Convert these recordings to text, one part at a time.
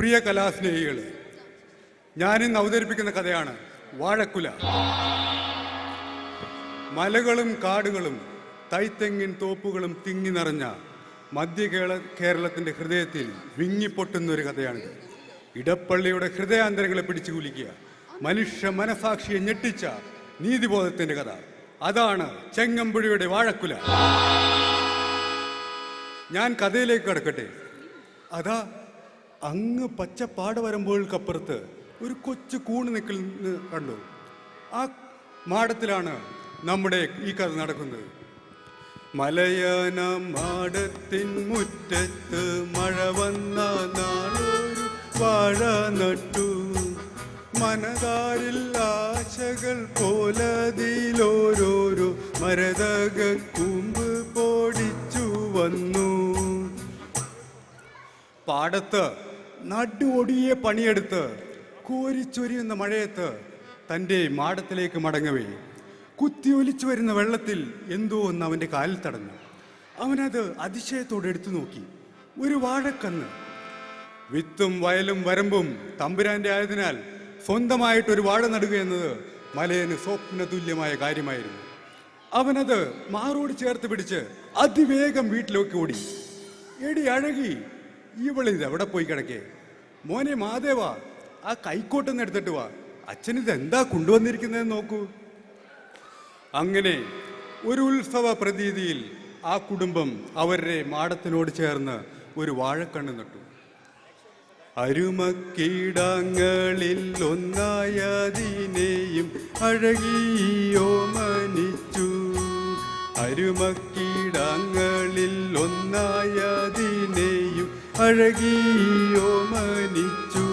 പ്രിയ കലാസ്നേഹികൾ ഞാനിന്ന് അവതരിപ്പിക്കുന്ന കഥയാണ് വാഴക്കുല. മലകളും കാടുകളും തൈത്തെങ്ങിൻ തോപ്പുകളും തിങ്ങി നിറഞ്ഞ മധ്യ കേരള കേരളത്തിന്റെ ഹൃദയത്തിൽ വിങ്ങിപ്പൊട്ടുന്ന ഒരു കഥയാണിത്. ഇടപ്പള്ളിയുടെ ഹൃദയാന്തരങ്ങളെ പിടിച്ചു കുലിക്കുക മനുഷ്യ മനസാക്ഷിയെ ഞെട്ടിച്ച നീതിബോധത്തിന്റെ കഥ. അതാണ് ചെങ്ങമ്പുഴയുടെ വാഴക്കുല. ഞാൻ കഥയിലേക്ക് കടക്കട്ടെ. അതാ അങ്ങ് പച്ചപ്പാട് വരുമ്പോൾക്കപ്പുറത്ത് ഒരു കൊച്ചു കൂണ് നിൽക്കുന്ന കണ്ടു. ആ മാടത്തിലാണ് നമ്മുടെ ഈ കഥ നടക്കുന്നത്. മലയാന മാടത്തിൻ മുറ്റത്ത് മഴ വന്ന നാളൊരു വാഴ നട്ടു. മനതാരിൽ ആശകൾ പോലതിലോരോരോ മരതക കൂമ്പ് പൊടിച്ചു വന്നു. പാടത്ത് നടുവൊടിയെ പണിയെടുത്ത് കോരിച്ചൊരിയുന്ന മഴയത്ത് തന്റെ മാടത്തിലേക്ക് മടങ്ങവേ. കുത്തിയൊലിച്ചു വരുന്ന വെള്ളത്തിൽ എന്തോ ഒന്ന് അവന്റെ കാലിൽ തടഞ്ഞു. അവനത് അതിശയത്തോടെ എടുത്തു നോക്കി. ഒരു വാഴക്കന്ന്. വിത്തും വയലും വരമ്പും തമ്പുരാന്റെ ആയതിനാൽ സ്വന്തമായിട്ട് ഒരു വാഴ നടുക എന്നത് മലയന് സ്വപ്ന തുല്യമായ കാര്യമായിരുന്നു. അവനത് മാറോട് ചേർത്ത് പിടിച്ച് അതിവേഗം വീട്ടിലേക്ക് ഓടി. എടി അഴകി ഇവളിത് എവിടെ പോയി കിടക്കേ? മോനെ മാതേവാ ആ കൈക്കോട്ടൊന്ന് എടുത്തിട്ട് വാ. അച്ഛൻ ഇത് എന്താ കൊണ്ടുവന്നിരിക്കുന്നതെന്ന് നോക്കൂ. അങ്ങനെ ഒരു ഉത്സവ പ്രതീതിയിൽ ആ കുടുംബം അവരുടെ മാടത്തിനോട് ചേർന്ന് ഒരു വാഴക്കണ്ണ് നട്ടു. അരുമക്കീടങ്ങളിൽ ഒന്നായതിനെയും അഴകിയോ മനിച്ചു. അരുമക്കീടങ്ങളിൽ ഒന്നായതിനെയും അഴകിയോ മനിച്ചു.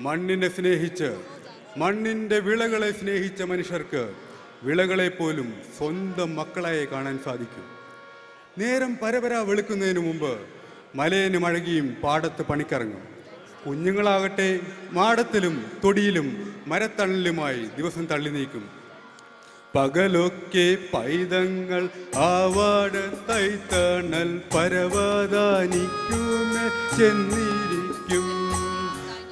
മണ്ണിനെ സ്നേഹിച്ച് മണ്ണിന്റെ വിളകളെ സ്നേഹിച്ച മനുഷ്യർക്ക് വിളകളെ പോലും സ്വന്തം മക്കളായി കാണാൻ സാധിക്കും. നേരം പരപര വെളുക്കുന്നതിന് മുമ്പ് മലയനും അഴകിയും പാടത്ത് പണിക്കിറങ്ങും. കുഞ്ഞുങ്ങളാകട്ടെ മാടത്തിലും തൊടിയിലും മരത്തണലിലുമായി ദിവസം തള്ളി നീക്കും. പകലൊക്കെ പൈതങ്ങൾ ആവാട് തൈത്തണൽ പരവതാനിക്കുമേ ചെന്നിരിക്കും.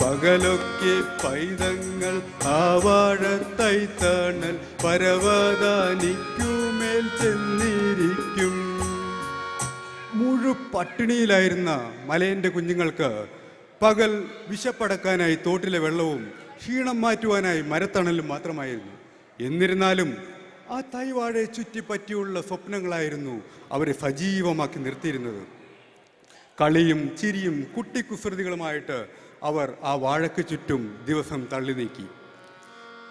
പകലൊക്കെ പൈതങ്ങൾ ആവാട് തൈത്തണൽ പരവതാനിക്കുമേൽ ചെന്നിരിക്കും. മുഴു പട്ടിണിയിലായിരുന്ന മലയന്റെ കുഞ്ഞുങ്ങൾക്ക് പകൽ വിശപ്പടക്കാനായി തോട്ടിലെ വെള്ളവും ക്ഷീണം മാറ്റുവാനായി മരത്തണലും മാത്രമായിരുന്നു. എന്നിരുന്നാലും ആ തൈവാഴെ ചുറ്റിപ്പറ്റിയുള്ള സ്വപ്നങ്ങളായിരുന്നു അവരെ സജീവമാക്കി നിർത്തിയിരുന്നത്. കളിയും ചിരിയും കുട്ടിക്കുസൃതികളുമായിട്ട് അവർ ആ വാഴയ്ക്ക് ചുറ്റും ദിവസം തള്ളി നീക്കി.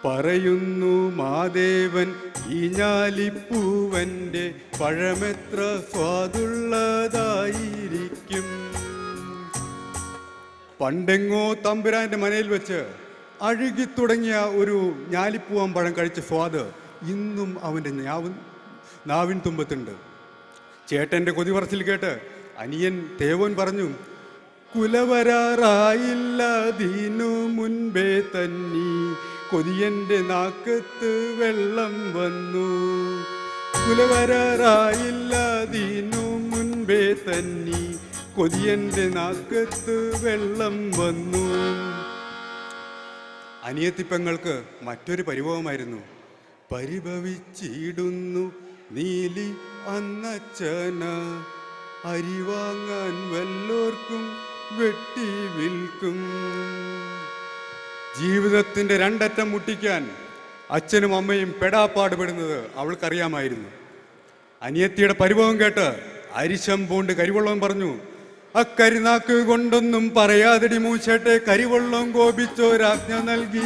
പറയുന്നു മാദേവൻ ഈ ഞാലിപ്പൂവന്റെ പഴമെത്ര സ്വാദുള്ളതായിരിക്കും. പണ്ടെങ്ങോ തമ്പുരാന്റെ മനയിൽ വെച്ച് അഴുകി തുടങ്ങിയ ഒരു ഞാലിപ്പൂവൻ പഴം കഴിച്ച സ്വാദ് ഇന്നും അവന്റെ ഞാവ് നാവിൻ തുമ്പത്തുണ്ട്. ചേട്ടന്റെ കൊതി പറച്ചിൽ കേട്ട് അനിയൻ തേവൻ പറഞ്ഞു കുലവരാറായില്ല ദീനു മുൻപേ തന്നി കൊതിയന്റെ നാക്കത്ത് വെള്ളം വന്നു. കുലവരാറായില്ല ദീനു മുൻപേ തന്നി കൊതിയന്റെ നാക്കത്ത് വെള്ളം വന്നു. അനിയത്തിപ്പങ്ങൾക്ക് മറ്റൊരു പരിഭവമായിരുന്നു. പരിഭവിച്ചിടുന്നു നീലി അന്നച്ചന അരിവാങ്ങാൻ വല്ലോർക്കും വെട്ടി വിൽക്കും. ജീവിതത്തിന്റെ രണ്ടറ്റം മുട്ടിക്കാൻ അച്ഛനും അമ്മയും പെടാപ്പാടുപെടുന്നത് അവൾക്കറിയാമായിരുന്നു. അനിയത്തിയുടെ പരിഭവം കേട്ട് അരിശം പൂണ്ട് കരിവെള്ളം പറഞ്ഞു അക്കരിനാക്ക് കൊണ്ടൊന്നും പറയാതിടി മൂച്ചേട്ടെ കരിവെള്ളം കോപിച്ചോരാജ്ഞ നൽകി.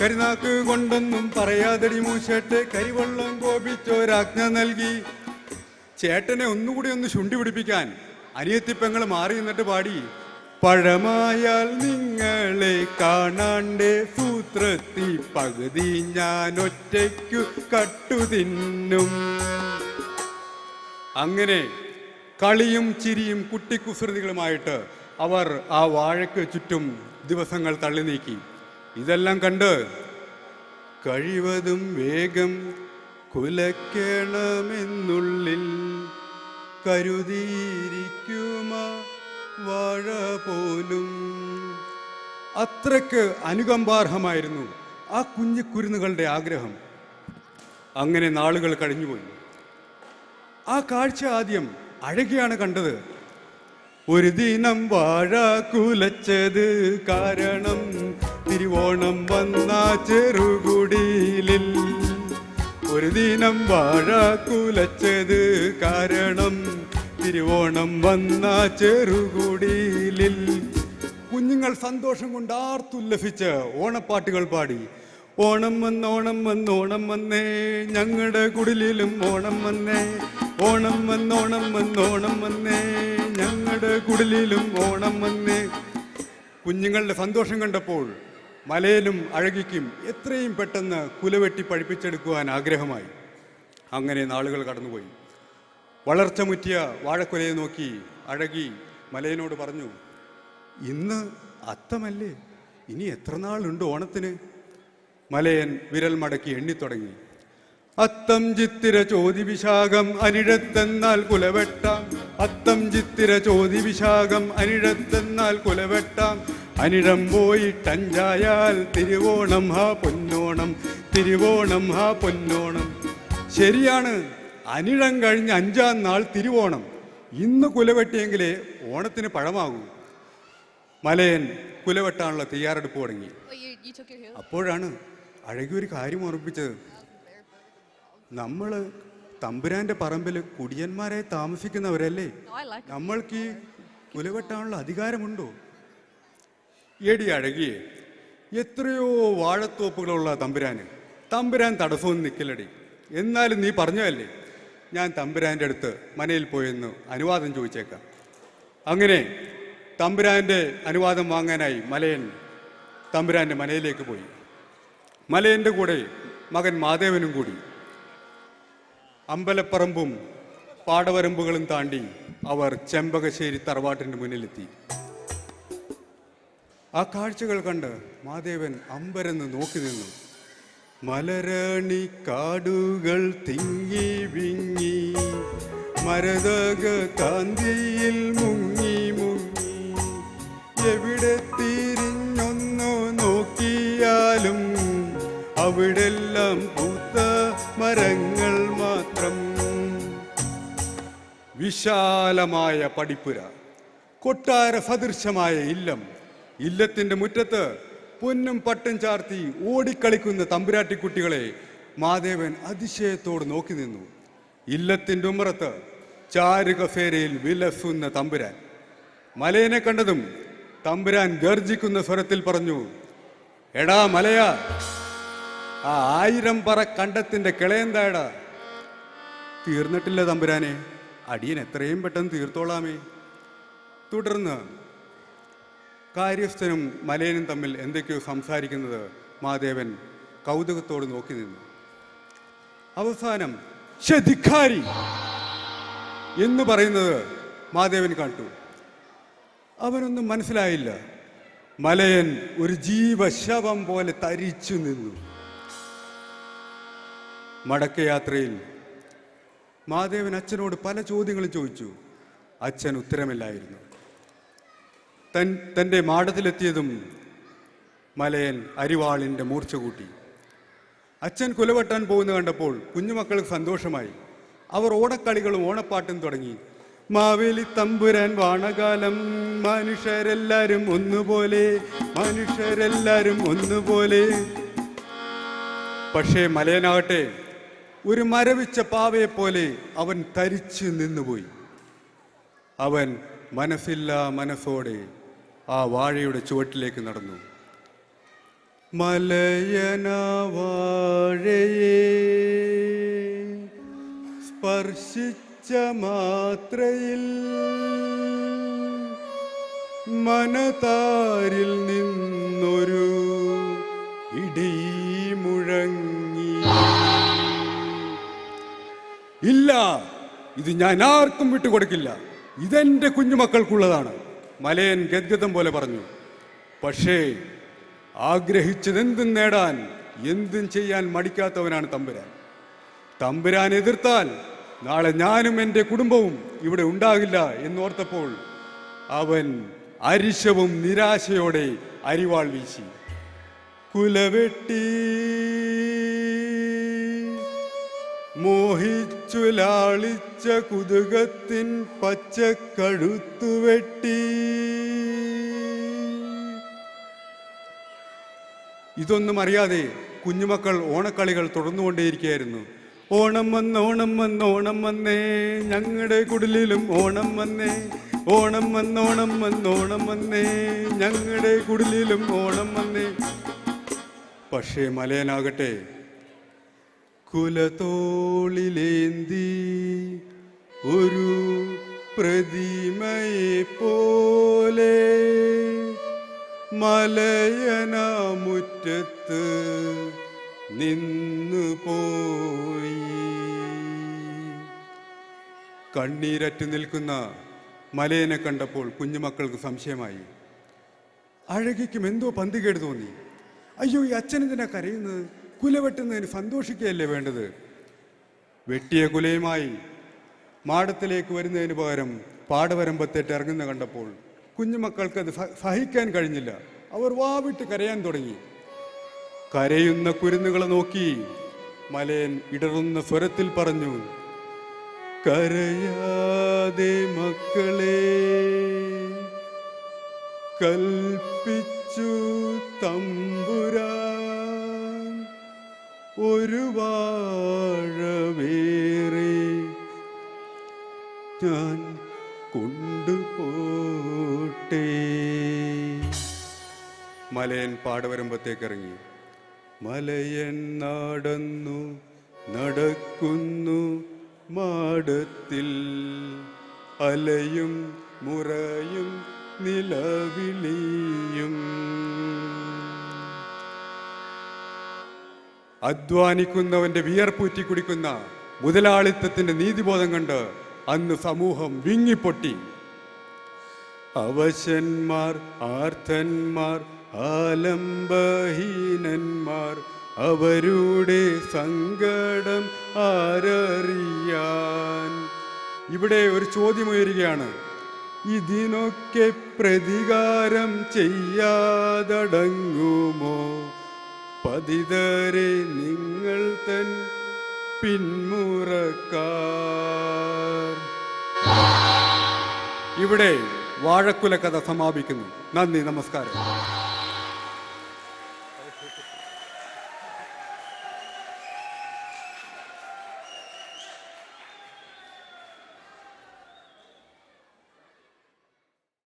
കരിനാക്ക് കൊണ്ടൊന്നും പറയാതടി മൂച്ചേട്ടെ കരിവെള്ളം കോപിച്ചോരാജ്ഞ നൽകി. ചേട്ടനെ ഒന്നുകൂടി ഒന്ന് ചുണ്ടി പിടിപ്പിക്കാൻ അനിയത്തിപ്പെങ്ങൾ മാറി നിന്നിട്ട് പാടി. പഴമായാൽ നിങ്ങളെ കാണാണ്ടേ. സൂത്രത്തി പകുതി ഞാൻ ഒറ്റയ്ക്കു കട്ടുതിന്നും. അങ്ങനെ കളിയും ചിരിയും കുട്ടിക്കുസൃതികളുമായിട്ട് അവർ ആ വാഴയ്ക്ക് ചുറ്റും ദിവസങ്ങൾ തള്ളി നീക്കി ഇതെല്ലാം കണ്ട് കഴിവതും വേഗം കുലക്കണമെന്നുള്ളിൽ കരുതിയിരിക്കുമ വാഴ പോലും. അത്രയ്ക്ക് അനുകമ്പാർഹമായിരുന്നു ആ കുഞ്ഞു കുരുന്നുകളുടെ ആഗ്രഹം. അങ്ങനെ നാളുകൾ കഴിഞ്ഞുപോയി. ആ കാഴ്ച ആദ്യം അഴകിയാണ് കണ്ടത്. ഒരു ദിനം വാഴ കുലച്ചത് കാരണം തിരുവോണം വന്ന ചെറുകുടിയിലിൽ ഒരു ദിനം വാഴ കുലച്ചത് കാരണം തിരുവോണം വന്ന ചെറുകുടിയിലിൽ കുഞ്ഞുങ്ങൾ സന്തോഷം കൊണ്ട് ആർത്തുല്ലസിച്ച് ഓണപ്പാട്ടുകൾ പാടി. ഓണം വന്ന് ഓണം വന്ന് ഓണം വന്നേ ഞങ്ങളുടെ കുടിലിലും ഓണം വന്നേ ഓണം വന്ന് ഓണം വന്ന് ഓണം വന്നേ. ഞങ്ങളുടെ കുടിലിലും ഓണം വന്നേ. കുഞ്ഞുങ്ങളുടെ സന്തോഷം കണ്ടപ്പോൾ മലയിലും അഴകിക്കും എത്രയും പെട്ടെന്ന് കുലവെട്ടി പഠിപ്പിച്ചെടുക്കുവാൻ ആഗ്രഹമായി. അങ്ങനെ നാളുകൾ കടന്നുപോയി. വളർച്ച മുറ്റിയ വാഴക്കുലയെ നോക്കി അഴകി മലയനോട് പറഞ്ഞു ഇന്ന് അത്തമല്ലേ? ഇനി എത്ര നാളുണ്ട് ഓണത്തിന്? മലയൻ വിരൽ മടക്കി എണ്ണിത്തുടങ്ങി. അത്തം ചിത്തിര ചോതി വിശാഖം അനിഴത്തെന്നാൽ കുലവെട്ടാം. അത്തം ചിത്തിര ചോതി വിശാഖം അനിഴത്തെന്നാൽ കുലവെട്ടാം. അനിഴം പോയിട്ടഞ്ചായാൽ തിരുവോണം ഹാ പൊന്നോണം തിരുവോണം ഹാ പൊന്നോണം. ശരിയാണ് അനിഴം കഴിഞ്ഞ് അഞ്ചാം നാൾ തിരുവോണം. ഇന്ന് കുലവെട്ടിയെങ്കിലേ ഓണത്തിന് പഴമാകൂ. മലയൻ കുലവെട്ടാനുള്ള തയ്യാറെടുപ്പ് തുടങ്ങി. Oh? അപ്പോഴാണ് അഴകി ഒരു കാര്യം ഓർമ്മിപ്പിച്ചത്. നമ്മൾ തമ്പുരാന്റെ പറമ്പിൽ കുടിയന്മാരെ താമസിക്കുന്നവരല്ലേ. നമ്മൾക്ക് ഈ കുലവെട്ടാനുള്ള അധികാരമുണ്ടോ? എടി അഴകിയെ എത്രയോ വാഴത്തോപ്പുകളുള്ള തമ്പുരാന്. തമ്പുരാൻ തടസ്സമൊന്നും നിൽക്കില്ലടി എന്നാലും നീ പറഞ്ഞതല്ലേ? ഞാൻ തമ്പുരാന്റെ അടുത്ത് മനയിൽ പോയെന്ന് അനുവാദം ചോദിച്ചേക്കാം. അങ്ങനെ തമ്പുരാന്റെ അനുവാദം വാങ്ങാനായി മലയൻ തമ്പുരാന്റെ മനയിലേക്ക് പോയി. മലയന്റെ കൂടെ മകൻ മാധേവനും കൂടി. അമ്പലപ്പറമ്പും പാടവരമ്പുകളും താണ്ടി അവർ ചെമ്പകശ്ശേരി തറവാട്ടിന്റെ മുന്നിലെത്തി. ആ കാഴ്ചകൾ കണ്ട് മാദേവൻ അമ്പരന്ന് നോക്കി നിന്നു. മലരണി കാടുകൾ തിങ്ങി വിങ്ങി മരതക കാന്തിയിൽ മുങ്ങി മുങ്ങി. എവിടെ തിരിഞ്ഞൊന്നു നോക്കിയാലും അവിടെല്ലാം പൂത്ത മരങ്ങൾ വിശാലമായ പടിപ്പുര കൊട്ടാര സദൃശമായ ഇല്ലം. ഇല്ലത്തിന്റെ മുറ്റത്ത് പൊന്നും പട്ടും ചാർത്തി ഓടിക്കളിക്കുന്ന തമ്പുരാട്ടിക്കുട്ടികളെ മാധേവൻ അതിശയത്തോട് നോക്കി നിന്നു. ഇല്ലത്തിന്റെ ഉമ്മറത്ത് ചാരു കസേരയിൽ വിലസുന്ന തമ്പുരാൻ. മലയനെ കണ്ടതും തമ്പുരാൻ ഗർജിക്കുന്ന സ്വരത്തിൽ പറഞ്ഞു എടാ മലയാ ആ ആയിരം പറ കണ്ടത്തിന്റെ കിളയെന്താടാ തീർന്നിട്ടില്ല തമ്പുരാനെ. അടിയൻ എത്രയും പെട്ടെന്ന് തീർത്തോളാമേ. തുടർന്ന് കാര്യസ്ഥനും മലയനും തമ്മിൽ എന്തൊക്കെയോ സംസാരിക്കുന്നത് മാധേവൻ കൗതുകത്തോട് നോക്കി നിന്നു. അവസാനം ഷധിക്കാരി എന്ന് പറയുന്നത് മാധേവൻ കണ്ടു. അവനൊന്നും മനസ്സിലായില്ല. മലയൻ ഒരു ജീവശവം പോലെ തരിച്ചു നിന്നു. മടക്കയാത്രയിൽ മാധവൻ അച്ഛനോട് പല ചോദ്യങ്ങളും ചോദിച്ചു. അച്ഛൻ ഉത്തരമില്ലായിരുന്നു. തൻ തന്റെ മാടത്തിലെത്തിയതും മലയൻ അരിവാളിന്റെ മൂർച്ച കൂട്ടി. അച്ഛൻ കുലവെട്ടാൻ പോകുന്ന കണ്ടപ്പോൾ കുഞ്ഞുമക്കൾക്ക് സന്തോഷമായി. അവർ ഓടക്കളികളും ഓണപ്പാട്ടും തുടങ്ങി. മാവേലി തമ്പുരാൻ വാണകാലം മനുഷ്യരെല്ലാരും ഒന്നുപോലെ മനുഷ്യരെല്ലാരും ഒന്നുപോലെ. പക്ഷേ മലയനാകട്ടെ ഒരു മരവിച്ച പാവയെ പോലെ അവൻ തരിച്ചു നിന്നുപോയി. അവൻ മനസ്സില്ലാ മനസ്സോടെ ആ വാഴയുടെ ചുവട്ടിലേക്ക് നടന്നു. മലയന വാഴയെ സ്പർശിച്ച മാത്രയിൽ മനതാരിൽ നിന്നൊരു ഇല്ല. ഇത് ഞാൻ ആർക്കും വിട്ടുകൊടുക്കില്ല. ഇതെന്റെ കുഞ്ഞുമക്കൾക്കുള്ളതാണ്. മലയൻ ഗദ്ഗതം പോലെ പറഞ്ഞു. പക്ഷേ ആഗ്രഹിച്ചതെന്തും നേടാൻ എന്തും ചെയ്യാൻ മടിക്കാത്തവനാണ് തമ്പുരാൻ. തമ്പുരാൻ എതിർത്താൽ നാളെ ഞാനും എന്റെ കുടുംബവും ഇവിടെ ഉണ്ടാകില്ല എന്നോർത്തപ്പോൾ അവൻ അരിശവും നിരാശയോടെ അരിവാൾ വീശി. കുലവെട്ടി മോഹിച്ചു ലാളിച്ച കുതുകത്തിൻ പച്ചക്കഴുത്തു വെട്ടി. ഇതൊന്നും അറിയാതെ കുഞ്ഞുമക്കൾ ഓണക്കളികൾ തുടർന്നുകൊണ്ടേയിരിക്കുകയായിരുന്നു. ഓണം വന്ന് ഓണം വന്ന് ഓണം വന്നേ ഞങ്ങളുടെ കുടിലിലും ഓണം വന്നേ ഓണം വന്ന് ഓണം വന്ന് ഓണം വന്നേ ഞങ്ങളുടെ കുടിലിലും ഓണം വന്നേ. പക്ഷേ മലയനാകട്ടെ കുലത്തോളിലേന്തി ഒരു പ്രതിമയെ പോലെ മലയനമുറ്റത്ത് നിന്നു പോയി കണ്ണീരറ്റ് നിൽക്കുന്ന മലയനെ കണ്ടപ്പോൾ കുഞ്ഞുമക്കൾക്ക് സംശയമായി. അഴകിക്കും എന്തോ പന്തികേട് തോന്നി. അയ്യോ ഈ അച്ഛനെന്തിനാ കരയുന്നത്? കുല വെട്ടുന്നതിന് സന്തോഷിക്കുകയല്ലേ വേണ്ടത്? വെട്ടിയ കുലയുമായി മാടത്തിലേക്ക് വരുന്നതിന് പകരം പാടവരമ്പത്തേറ്റ് ഇറങ്ങുന്ന കണ്ടപ്പോൾ കുഞ്ഞുമക്കൾക്ക് അത് സഹിക്കാൻ കഴിഞ്ഞില്ല. അവർ വാവിട്ട് കരയാൻ തുടങ്ങി. കരയുന്ന കുരുന്നുകളെ നോക്കി മലയൻ ഇടറുന്ന സ്വരത്തിൽ പറഞ്ഞു കരയാതെ മക്കളെ കൽപ്പിച്ചു തമ്പുരാൻ ഒരു വാഴമേറി ഞാൻ കൊണ്ടുപോട്ടെ മലയൻ പാടവരമ്പത്തേക്ക് ഇറങ്ങി. മലയൻ നടന്നു നടക്കുന്നു മാടത്തിൽ. അലയും മുറയും നിലവിളിയും. അധ്വാനിക്കുന്നവന്റെ വിയർപ്പൂറ്റി കുടിക്കുന്ന മുതലാളിത്തത്തിന്റെ നീതിബോധം കണ്ട് അന്ന് സമൂഹം വിങ്ങിപ്പൊട്ടി. അവശന്മാർ ആർത്തന്മാർ ആലംബഹീനന്മാർ അവരുടെ സങ്കടം ആരറിയാൻ. ഇവിടെ ഒരു ചോദ്യം ഉയരുകയാണ് ഇതിനൊക്കെ പ്രതികാരം ചെയ്യാതടങ്ങുമോ? പതിതരെ നിങ്ങൾ തൻ പിന്മുറക്കാർ. ഇവിടെ വാഴക്കുല കഥ സമാപിക്കുന്നു. നന്ദി നമസ്കാരം.